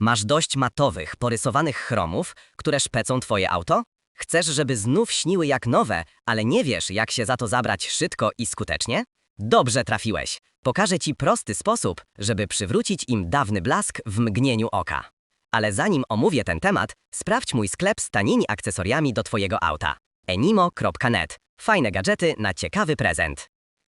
Masz dość matowych, porysowanych chromów, które szpecą twoje auto? Chcesz, żeby znów śniły jak nowe, ale nie wiesz, jak się za to zabrać szybko i skutecznie? Dobrze trafiłeś. Pokażę ci prosty sposób, żeby przywrócić im dawny blask w mgnieniu oka. Ale zanim omówię ten temat, sprawdź mój sklep z tanimi akcesoriami do twojego auta. enimo.net. Fajne gadżety na ciekawy prezent.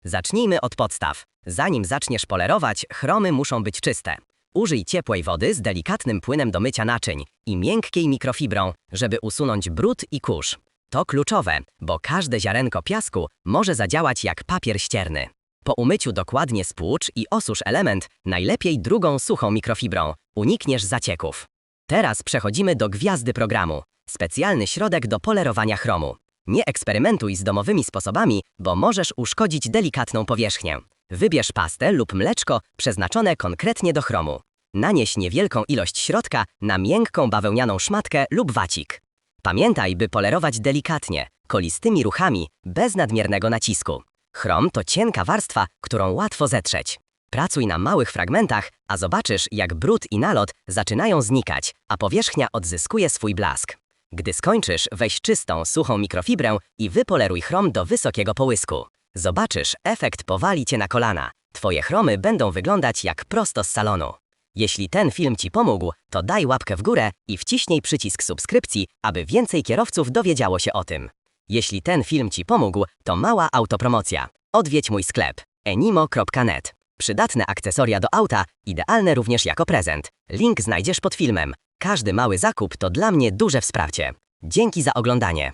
Zacznijmy od podstaw. Zanim zaczniesz polerować, chromy muszą być czyste. Użyj ciepłej wody z delikatnym płynem do mycia naczyń i miękkiej mikrofibrą, żeby usunąć brud i kurz. To kluczowe, bo każde ziarenko piasku może zadziałać jak papier ścierny. Po umyciu dokładnie spłucz i osusz element, najlepiej drugą suchą mikrofibrą. Unikniesz zacieków. Teraz przechodzimy do gwiazdy programu. Specjalny środek do polerowania chromu. Nie eksperymentuj z domowymi sposobami, bo możesz uszkodzić delikatną powierzchnię. Wybierz pastę lub mleczko przeznaczone konkretnie do chromu. Nanieś niewielką ilość środka na miękką bawełnianą szmatkę lub wacik. Pamiętaj, by polerować delikatnie, kolistymi ruchami, bez nadmiernego nacisku. Chrom to cienka warstwa, którą łatwo zetrzeć. Pracuj na małych fragmentach, a zobaczysz, jak brud i nalot zaczynają znikać, a powierzchnia odzyskuje swój blask. Gdy skończysz, weź czystą, suchą mikrofibrę i wypoleruj chrom do wysokiego połysku. Zobaczysz, efekt powali cię na kolana. Twoje chromy będą wyglądać jak prosto z salonu. Jeśli ten film Ci pomógł, to daj łapkę w górę i wciśnij przycisk subskrypcji, aby więcej kierowców dowiedziało się o tym. Jeśli ten film Ci pomógł, to mała autopromocja. Odwiedź mój sklep enimo.net. Przydatne akcesoria do auta, idealne również jako prezent. Link znajdziesz pod filmem. Każdy mały zakup to dla mnie duże wsparcie. Dzięki za oglądanie.